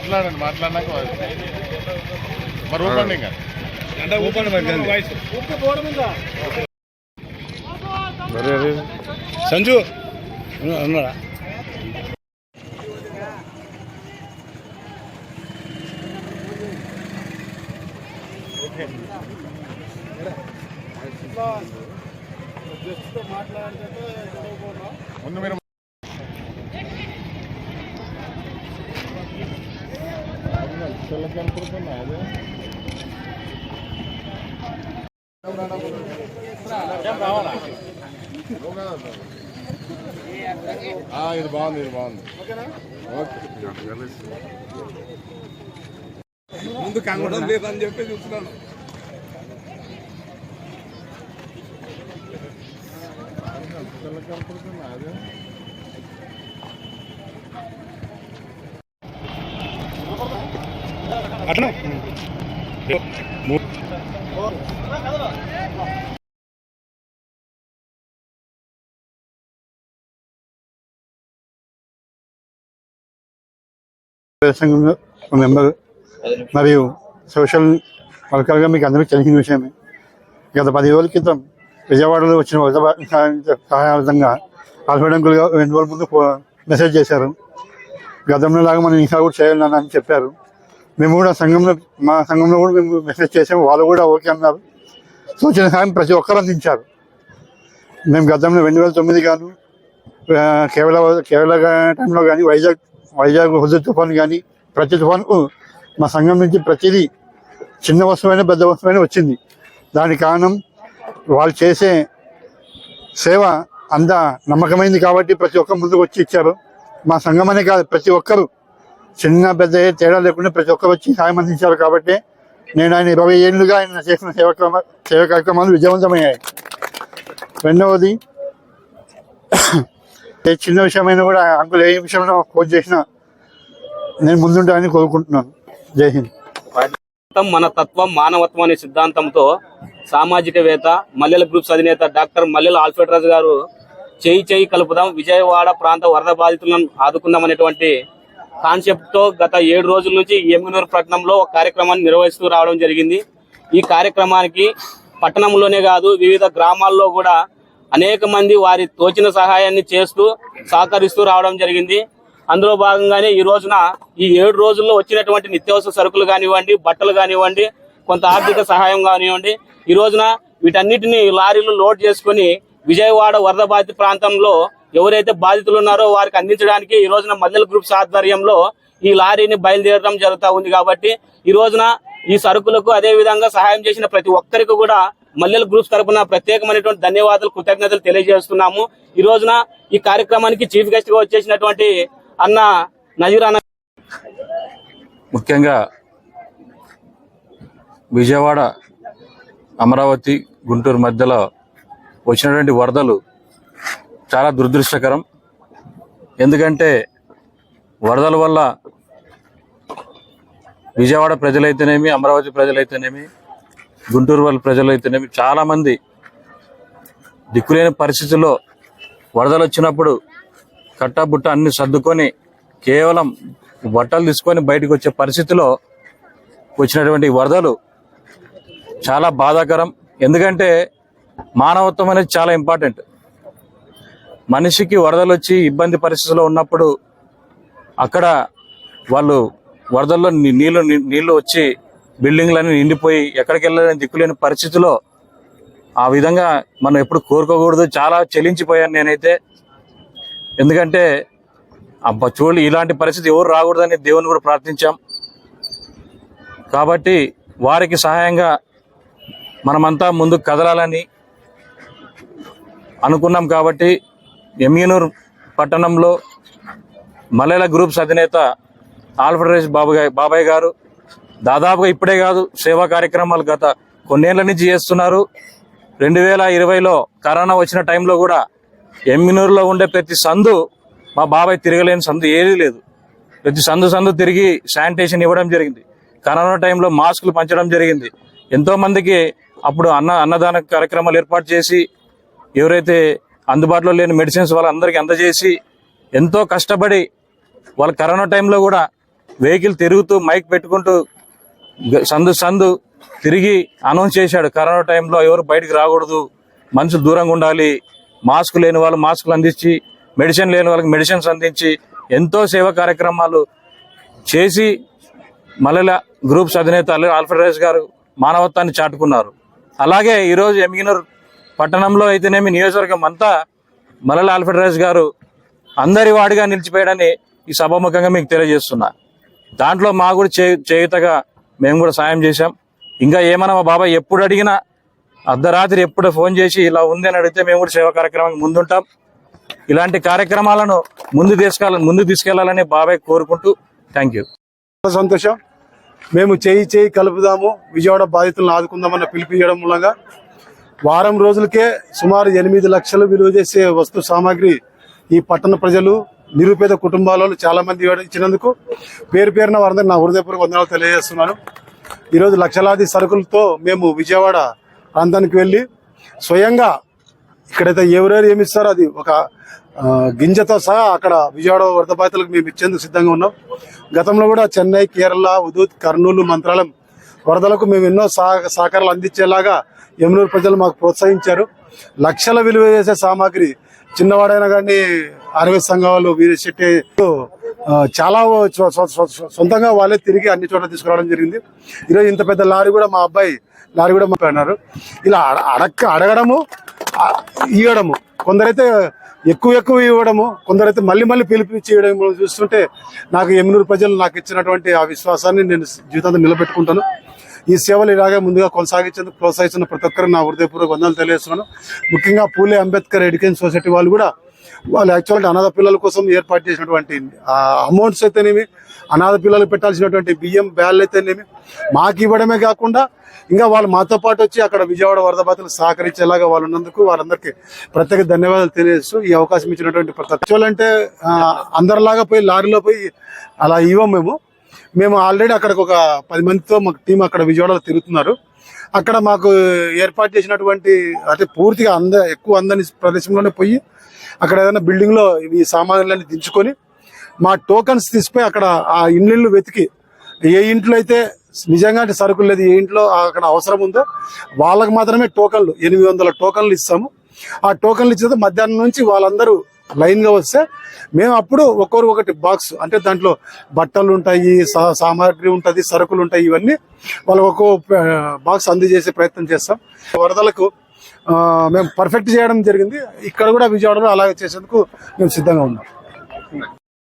మాట్లాడండి మాట్లాడినాక. మరి ఊపండి ఇంకా. సంజు ఉన్నాడా ముందు మీరు కనపడుతున్నా అదే ఆ, ఇది బాగుంది ఇది బాగుంది ఓకే ముందు కనబడం లేదని చెప్పి చూస్తున్నాను కనపడుతున్నా అదే అట్లా. మెంబర్ మరియు సోషల్ వర్కర్గా మీకు అందరికీ తెలిసిన విషయమే. గత పది రోజుల క్రితం విజయవాడలో వచ్చిన సహాయార్థంగా ఆల్ఫడంకులుగా రెండు రోజుల ముందు మెసేజ్ చేశారు. గతంలో లాగా మనం ఇంకా కూడా చేయాలని చెప్పారు. మేము కూడా సంఘంలో మా సంఘంలో కూడా మేము మెసేజ్ చేసాము. వాళ్ళు కూడా ఓకే అన్నారు. సూచన సహాయం ప్రతి ఒక్కరు అందించారు. మేము గతంలో రెండు వేల తొమ్మిది గాను కేవల కేవల టైంలో కానీ వైజాగ్ వైజాగ్ హుద్దు తుఫాన్ కానీ ప్రతి తుఫాన్కు మా సంఘం నుంచి ప్రతిదీ చిన్న వస్తువైనా పెద్ద వస్తువైనా వచ్చింది. దానికి కారణం వాళ్ళు చేసే సేవ అంత నమ్మకమైంది కాబట్టి ప్రతి ఒక్కరు ముందుకు వచ్చి ఇచ్చారు. మా సంఘం అనే కాదు ప్రతి ఒక్కరు చిన్న పెద్ద తేడా లేకుండా ప్రతి ఒక్కరు వచ్చి సాయం అందించారు కాబట్టి నేను ఆయన ఇరవై ఏళ్ళుగా ఆయన చేసిన సేవ సేవ కార్యక్రమాలు విజయవంతమయ్యాయి. రెండవది ఏ చిన్న విషయమైనా కూడా అంకులు ఏ విషయంలో కోచ్ చేసినా నేను ముందుంటానని కోరుకుంటున్నాను. జై హింద్. మన తత్వం మానవత్వం అనే సిద్ధాంతంతో సామాజికవేత్త మల్లెల గ్రూప్స్ అధినేత డాక్టర్ మల్లెల ఆల్ఫ్రెడ్ గారు చేయి చేయి కలుపుదాం విజయవాడ ప్రాంత వరద బాధితులను ఆదుకుందాం అనేటువంటి కాన్సెప్ట్తో గత ఏడు రోజుల నుంచి ఎమ్మినూరు పట్టణంలో ఒక కార్యక్రమాన్ని నిర్వహిస్తూ రావడం జరిగింది. ఈ కార్యక్రమానికి పట్టణంలోనే కాదు వివిధ గ్రామాల్లో కూడా అనేక మంది వారి తోచిన సహాయాన్ని చేస్తూ సహకరిస్తూ రావడం జరిగింది. అందులో భాగంగానే ఈ రోజున ఈ ఏడు రోజుల్లో వచ్చినటువంటి నిత్యావసర సరుకులు కానివ్వండి బట్టలు కానివ్వండి కొంత ఆర్థిక సహాయం కానివ్వండి ఈ రోజున వీటన్నిటిని లారీలు లోడ్ చేసుకుని విజయవాడ వరద బాధిత ప్రాంతంలో ఎవరైతే బాధితులు ఉన్నారో వారికి అందించడానికి ఈ రోజున మల్లెల గ్రూప్స్ ఆధ్వర్యంలో ఈ లారీని బయలుదేరడం జరుగుతూ ఉంది కాబట్టి ఈ రోజున ఈ సరుకులకు అదే విధంగా సహాయం చేసిన ప్రతి ఒక్కరికి కూడా మల్లెల గ్రూప్స్ తరపున ప్రత్యేకమైనటువంటి ధన్యవాదాలు కృతజ్ఞతలు తెలియజేస్తున్నాము. ఈ రోజున ఈ కార్యక్రమానికి చీఫ్ గెస్ట్గా వచ్చేసినటువంటి అన్న నజీర్ అన్న ముఖ్యంగా విజయవాడ అమరావతి గుంటూరు మధ్యలో వచ్చినటువంటి వరదలు చాలా దురదృష్టకరం. ఎందుకంటే వరదల వల్ల విజయవాడ ప్రజలైతేనేమి అమరావతి ప్రజలైతేనేమి గుంటూరు వాళ్ళ ప్రజలైతేనేమి చాలామంది దిక్కులేని పరిస్థితుల్లో వరదలు వచ్చినప్పుడు కట్టబుట్ట అన్ని సర్దుకొని కేవలం బట్టలు తీసుకొని బయటకు వచ్చే పరిస్థితిలో వచ్చినటువంటి వరదలు చాలా బాధాకరం. ఎందుకంటే మానవత్వం అనేది చాలా ఇంపార్టెంట్. మనిషికి వరదలు వచ్చి ఇబ్బంది పరిస్థితిలో ఉన్నప్పుడు అక్కడ వాళ్ళు వరదల్లో నీళ్ళు నీళ్ళు వచ్చి బిల్డింగ్లన్నీ నిండిపోయి ఎక్కడికి వెళ్ళలేని దిక్కులేని పరిస్థితిలో ఆ విధంగా మనం ఎప్పుడు కోరుకోకూడదు. చాలా చెలించిపోయాను నేనైతే. ఎందుకంటే అబ్బా చూడు ఇలాంటి పరిస్థితి ఎవరు రాకూడదని దేవుని కూడా ప్రార్థించాం. కాబట్టి వారికి సహాయంగా మనమంతా ముందుకు కదలాలని అనుకున్నాం కాబట్టి ఎమ్యూనూర్ పట్టణంలో మలయాళ గ్రూప్స్ అధినేత ఆల్ఫ్రెడ్ బాబాయ్ బాబాయ్ గారు దాదాపుగా ఇప్పుడే కాదు సేవా కార్యక్రమాలు గత కొన్నేళ్ళ నుంచి చేస్తున్నారు. రెండు వేల ఇరవైలో కరోనా వచ్చిన టైంలో కూడా ఎమ్మినూరులో ఉండే ప్రతి సందు మా బాబాయ్ తిరగలేని సందు ఏదీ లేదు. ప్రతి సందు సందు తిరిగి శానిటేషన్ ఇవ్వడం జరిగింది. కరోనా టైంలో మాస్కులు పంచడం జరిగింది. ఎంతోమందికి అప్పుడు అన్న అన్నదాన కార్యక్రమాలు ఏర్పాటు చేసి ఎవరైతే అందుబాటులో లేని మెడిసిన్స్ వాళ్ళందరికీ అందజేసి ఎంతో కష్టపడి వాళ్ళు కరోనా టైంలో కూడా వెహికల్ తిరుగుతూ మైక్ పెట్టుకుంటూ సందు సందు తిరిగి అనౌన్స్ చేశాడు. కరోనా టైంలో ఎవరు బయటికి రాకూడదు. మనుషులు దూరంగా ఉండాలి. మాస్క్ లేని వాళ్ళు మాస్కులు అందించి మెడిసిన్ లేని వాళ్ళకి మెడిసిన్స్ అందించి ఎంతో సేవా కార్యక్రమాలు చేసి మల్లెల గ్రూప్స్ అధినేత అల్లు గారు మానవత్వాన్ని చాటుకున్నారు. అలాగే ఈరోజు ఎమిగినూర్ పట్టణంలో అయితేనేమి నియోజకవర్గం అంతా మల్లెల ఆల్ఫ్రెడ్ రైస్ గారు అందరి వాడిగా నిలిచిపోయాడని ఈ సభాముఖంగా మీకు తెలియజేస్తున్నా. దాంట్లో మా కూడా చేయుతగా మేము కూడా సాయం చేశాం. ఇంకా ఏమన్నా మా బాబాయ్ ఎప్పుడు అడిగినా అర్ధరాత్రి ఎప్పుడు ఫోన్ చేసి ఇలా ఉంది అని అడిగితే మేము కూడా సేవా కార్యక్రమానికి ముందుంటాం. ఇలాంటి కార్యక్రమాలను ముందు తీసుకెళ్ళాలని ముందు తీసుకెళ్ళాలని బాబాయ్ కోరుకుంటూ థ్యాంక్ యూ. సంతోషం. మేము చేయి చేయి కలుపుదాము. విజయవాడ బాధితులను ఆదుకుందామన్న పిలిపించడం మూలంగా వారం రోజులకే సుమారు ఎనిమిది లక్షలు విలువ చేసే వస్తు సామాగ్రి ఈ పట్టణ ప్రజలు నిరుపేద కుటుంబాలలో చాలా మంది ఇచ్చినందుకు పేరు పేరున వారందరూ నా హృదయపూర్వక వందనాలు తెలియజేస్తున్నాను. ఈరోజు లక్షలాది సరుకులతో మేము విజయవాడ ప్రాంతానికి వెళ్ళి స్వయంగా ఇక్కడైతే ఎవరెవరు ఏమి ఇస్తారో అది ఒక గింజతో సహా అక్కడ విజయవాడ వరద బాధితులకు మేము ఇచ్చేందుకు సిద్ధంగా ఉన్నాం. గతంలో కూడా చెన్నై కేరళ ఉదూత్ కర్నూలు మంత్రాలయం వరదలకు మేము ఎన్నో సహ- సహకారాలు అందించేలాగా యమునూరు ప్రజలు మాకు ప్రోత్సహించారు. లక్షల విలువ చేసే సామాగ్రి చిన్నవాడైనా కానీ అరవై సంఘాలు వాళ్ళు వీరి శెట్టి చాలా సొంతంగా వాళ్ళే తిరిగి అన్ని చోట్ల తీసుకురావడం జరిగింది. ఈరోజు ఇంత పెద్ద లారీ కూడా మా అబ్బాయి లారీ కూడా మాకు అన్నారు. ఇలా అడ- అడక్క అడగడము ఇవ్వడము కొందరైతే ఎక్కువ ఎక్కువ ఇవ్వడము కొందరైతే మళ్ళీ మళ్ళీ పిలిపించి ఇవ్వడం చూస్తుంటే నాకు ఎమ్మినూరు ప్రజలు నాకు ఇచ్చినటువంటి ఆ విశ్వాసాన్ని నేను జీవితాంతం నిలబెట్టుకుంటాను. ఈ సేవలు ఇలాగే ముందుగా కొనసాగించేందుకు ప్రోత్సహిస్తున్న ప్రతి ఒక్కరు నా హృదయపూర్వక వందలు తెలియజేస్తున్నాను. ముఖ్యంగా పూలే అంబేద్కర్ ఎడ్యుకేషన్ సొసైటీ వాళ్ళు కూడా వాళ్ళు యాక్చువల్గా అనాథ పిల్లల కోసం ఏర్పాటు చేసినటువంటి అమౌంట్స్ అయితేనేమి అనాథ పిల్లలకు పెట్టాల్సినటువంటి బియ్యం బ్యాళ్ళు అయితేనేమి మాకు ఇవ్వడమే కాకుండా ఇంకా వాళ్ళు మాతో పాటు వచ్చి అక్కడ విజయవాడ వరద బాధలు సహకరించేలాగా వాళ్ళు ఉన్నందుకు వారందరికీ ప్రత్యేక ధన్యవాదాలు తెలియజేస్తూ ఈ అవకాశం ఇచ్చినటువంటి ప్రతి యాక్చువల్ అంటే అందరిలాగా పోయి లారీలో పోయి అలా ఇవ్వం మేము. మేము ఆల్రెడీ అక్కడికి ఒక పది మందితో మాకు టీం అక్కడ విజయవాడలో తిరుగుతున్నారు. అక్కడ మాకు ఏర్పాటు చేసినటువంటి అంటే పూర్తిగా అంద ఎక్కువ అందని ప్రదేశంలోనే పోయి అక్కడ ఏదైనా బిల్డింగ్లో ఇవి ఈ సామాన్లన్నీ దించుకొని మా టోకన్స్ తీసిపోయి అక్కడ ఆ ఇండ్లు వెతికి ఏ ఇంట్లో అయితే నిజంగా అంటే సరుకులు లేదు ఏ ఇంట్లో అక్కడ అవసరం ఉందో వాళ్ళకి మాత్రమే టోకన్లు ఎనిమిది వందల టోకన్లు ఇస్తాము. ఆ టోకన్లు ఇచ్చేది మధ్యాహ్నం నుంచి వాళ్ళందరూ లైన్గా వస్తే మేము అప్పుడు ఒక్కొరు ఒకటి బాక్స్ అంటే దాంట్లో బట్టలు ఉంటాయి సా- సామాగ్రి ఉంటుంది సరుకులు ఉంటాయి ఇవన్నీ వాళ్ళకు ఒక్కో బాక్స్ అందజేసే ప్రయత్నం చేస్తాం. వరదలకు మేము పర్ఫెక్ట్ చేయడం జరిగింది. ఇక్కడ కూడా విజయవాడలో అలాగే చేసేందుకు మేము సిద్ధంగా ఉన్నాం.